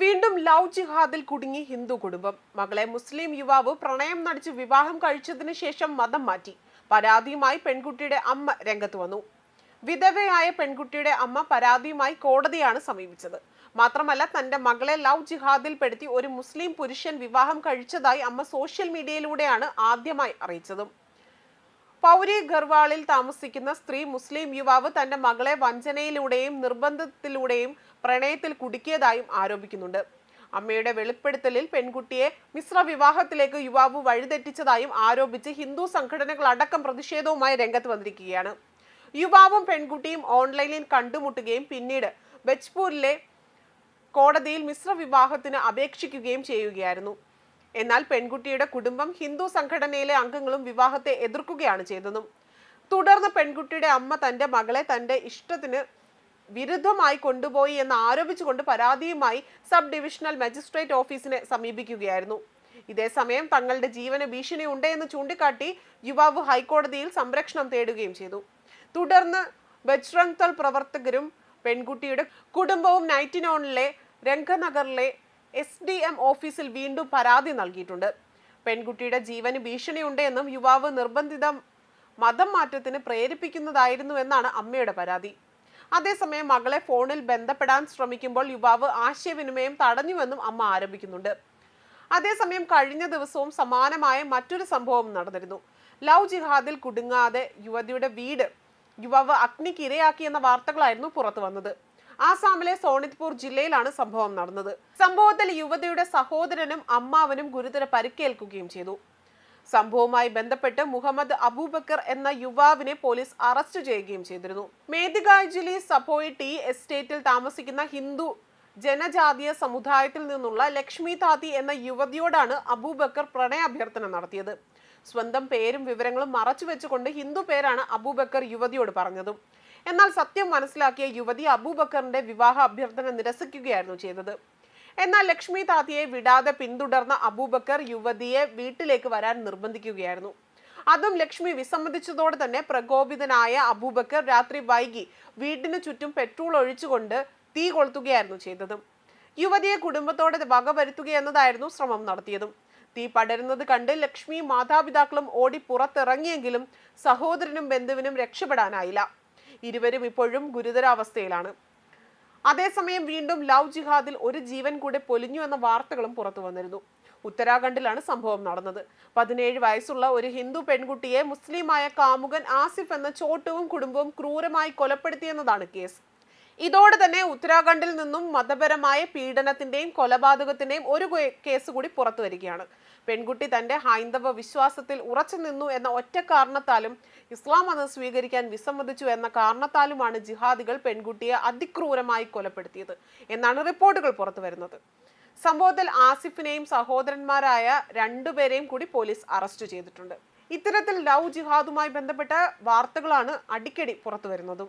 വീണ്ടും ലവ് ജിഹാദിൽ കുടുങ്ങി ഹിന്ദു കുടുംബം. മകളെ മുസ്ലിം യുവാവ് പ്രണയം നടിച്ച് വിവാഹം കഴിച്ചതിന് ശേഷം മതം മാറ്റി. പരാതിയുമായി പെൺകുട്ടിയുടെ അമ്മ രംഗത്ത് വന്നു. വിധവയായ പെൺകുട്ടിയുടെ അമ്മ പരാതിയുമായി കോടതിയാണ് സമീപിച്ചത്. മാത്രമല്ല തന്റെ മകളെ ലവ് ജിഹാദിൽ പെടുത്തി ഒരു മുസ്ലിം പുരുഷൻ വിവാഹം കഴിച്ചതായി അമ്മ സോഷ്യൽ മീഡിയയിലൂടെയാണ് ആദ്യമായി അറിയിച്ചതും. പൗരി ഗർവാളിൽ താമസിക്കുന്ന സ്ത്രീ മുസ്ലിം യുവാവ് തന്റെ മകളെ വഞ്ചനയിലൂടെയും നിർബന്ധത്തിലൂടെയും പ്രണയത്തിൽ കുടുക്കിയതായും ആരോപിക്കുന്നുണ്ട്. അമ്മയുടെ വെളിപ്പെടുത്തലിൽ പെൺകുട്ടിയെ മിശ്ര വിവാഹത്തിലേക്ക് യുവാവ് വഴിതെറ്റിച്ചതായും ആരോപിച്ച് ഹിന്ദു സംഘടനകൾ അടക്കം പ്രതിഷേധവുമായി രംഗത്ത് വന്നിരിക്കുകയാണ്. യുവാവും പെൺകുട്ടിയും ഓൺലൈനിൽ കണ്ടുമുട്ടുകയും പിന്നീട് ബജ്പൂരിലെ കോടതിയിൽ മിശ്ര വിവാഹത്തിന് അപേക്ഷിക്കുകയും ചെയ്യുകയായിരുന്നു. എന്നാൽ പെൺകുട്ടിയുടെ കുടുംബം ഹിന്ദു സംഘടനയിലെ അംഗങ്ങളും വിവാഹത്തെ എതിർക്കുകയാണ് ചെയ്തതും. തുടർന്ന് പെൺകുട്ടിയുടെ അമ്മ തന്റെ മകളെ തന്റെ ഇഷ്ടത്തിന് വിരുദ്ധമായി കൊണ്ടുപോയി എന്ന് ആരോപിച്ചുകൊണ്ട് പരാതിയുമായി സബ് ഡിവിഷണൽ മജിസ്ട്രേറ്റ് ഓഫീസിനെ സമീപിക്കുകയായിരുന്നു. ഇതേസമയം തങ്ങളുടെ ജീവന് ഭീഷണി ഉണ്ട് എന്ന് ചൂണ്ടിക്കാട്ടി യുവാവ് ഹൈക്കോടതിയിൽ സംരക്ഷണം തേടുകയും ചെയ്തു. തുടർന്ന് ബജ്രംഗ് പ്രവർത്തകരും പെൺകുട്ടിയുടെ കുടുംബവും നൈറ്റിനോണിലെ രംഗനഗറിലെ എസ് ഡി എം ഓഫീസിൽ വീണ്ടും പരാതി നൽകിയിട്ടുണ്ട്. പെൺകുട്ടിയുടെ ജീവന് ഭീഷണിയുണ്ട് എന്നും യുവാവ് നിർബന്ധിത മതം മാറ്റത്തിന് പ്രേരിപ്പിക്കുന്നതായിരുന്നു എന്നാണ് അമ്മയുടെ പരാതി. അതേസമയം മകളെ ഫോണിൽ ബന്ധപ്പെടാൻ ശ്രമിക്കുമ്പോൾ യുവാവ് ആശയവിനിമയം തടഞ്ഞുവെന്നും അമ്മ ആരോപിക്കുന്നുണ്ട്. അതേസമയം കഴിഞ്ഞ ദിവസവും സമാനമായ മറ്റൊരു സംഭവം നടന്നിരുന്നു. ലവ് ജിഹാദിൽ കുടുങ്ങാതെ യുവതിയുടെ വീട് യുവാവ് അഗ്നിക്ക് ഇരയാക്കിയെന്ന വാർത്തകളായിരുന്നു പുറത്തു വന്നത്. ആസാമിലെ സോണിത്പൂർ ജില്ലയിലാണ് സംഭവം നടന്നത്. സംഭവത്തിൽ യുവതിയുടെ സഹോദരനും അമ്മാവനും ഗുരുതര പരിക്കേൽക്കുകയും ചെയ്തു. സംഭവവുമായി ബന്ധപ്പെട്ട് മുഹമ്മദ് അബൂബക്കർ എന്ന യുവാവിനെ പോലീസ് അറസ്റ്റ് ചെയ്യുകയും ചെയ്തിരുന്നു. മേദിഗാജ്ലി സപ്പോയി ടി എസ്റ്റേറ്റിൽ താമസിക്കുന്ന ഹിന്ദു ജനജാതീയ സമുദായത്തിൽ നിന്നുള്ള ലക്ഷ്മി താത്തി എന്ന യുവതിയോടാണ് അബൂബക്കർ പ്രണയാഭ്യർത്ഥന നടത്തിയത്. സ്വന്തം പേരും വിവരങ്ങളും മറച്ചു വെച്ചുകൊണ്ട് ഹിന്ദു പേരാണ് അബൂബക്കർ യുവതിയോട് പറഞ്ഞതും. എന്നാൽ സത്യം മനസ്സിലാക്കിയ യുവതി അബൂബക്കറിന്റെ വിവാഹ അഭ്യർത്ഥന നിരസിക്കുകയായിരുന്നു ചെയ്തത്. എന്നാൽ ലക്ഷ്മി താത്തിയെ വിടാതെ പിന്തുടർന്ന അബൂബക്കർ യുവതിയെ വീട്ടിലേക്ക് വരാൻ നിർബന്ധിക്കുകയായിരുന്നു. അതും ലക്ഷ്മി വിസമ്മതിച്ചതോടെ തന്നെ പ്രകോപിതനായ അബൂബക്കർ രാത്രി വൈകി വീട്ടിനു ചുറ്റും പെട്രോൾ ഒഴിച്ചുകൊണ്ട് തീ കൊളുത്തുകയായിരുന്നു ചെയ്തതും. യുവതിയെ കുടുംബത്തോടെ വകവരുത്തുക ശ്രമം നടത്തിയതും. തീ പടരുന്നത് കണ്ട് ലക്ഷ്മി മാതാപിതാക്കളും ഓടി പുറത്തിറങ്ങിയെങ്കിലും സഹോദരനും ബന്ധുവിനും രക്ഷപ്പെടാനായില്ല. ഇരുവരും ഇപ്പോഴും ഗുരുതരാവസ്ഥയിലാണ്. അതേസമയം വീണ്ടും ലവ് ജിഹാദിൽ ഒരു ജീവൻ കൂടെ പൊലിഞ്ഞു എന്ന വാർത്തകളും പുറത്തു വന്നിരുന്നു. ഉത്തരാഖണ്ഡിലാണ് സംഭവം നടന്നത്. പതിനേഴ് വയസ്സുള്ള ഒരു ഹിന്ദു പെൺകുട്ടിയെ മുസ്ലിമായ കാമുകൻ ആസിഫ് എന്ന ചോട്ടുവും കുടുംബവും ക്രൂരമായി കൊലപ്പെടുത്തിയെന്നതാണ് കേസ്. ഇതോടെ തന്നെ ഉത്തരാഖണ്ഡിൽ നിന്നും മതപരമായ പീഡനത്തിന്റെയും കൊലപാതകത്തിന്റെയും ഒരു കേസ് കൂടി പുറത്തു വരികയാണ്. പെൺകുട്ടി തന്റെ ഹൈന്ദവ വിശ്വാസത്തിൽ ഉറച്ചു നിന്നു എന്ന ഒറ്റ കാരണത്താലും ഇസ്ലാം മതം സ്വീകരിക്കാൻ വിസമ്മതിച്ചു എന്ന കാരണത്താലുമാണ് ജിഹാദികൾ പെൺകുട്ടിയെ അതിക്രൂരമായി കൊലപ്പെടുത്തിയത് എന്നാണ് റിപ്പോർട്ടുകൾ പുറത്തു വരുന്നത്. സംഭവത്തിൽ ആസിഫിനെയും സഹോദരന്മാരായ രണ്ടുപേരെയും കൂടി പോലീസ് അറസ്റ്റ് ചെയ്തിട്ടുണ്ട്. ഇത്തരത്തിൽ ലവ് ജിഹാദുമായി ബന്ധപ്പെട്ട വാർത്തകളാണ് അടിക്കടി പുറത്തു വരുന്നതും.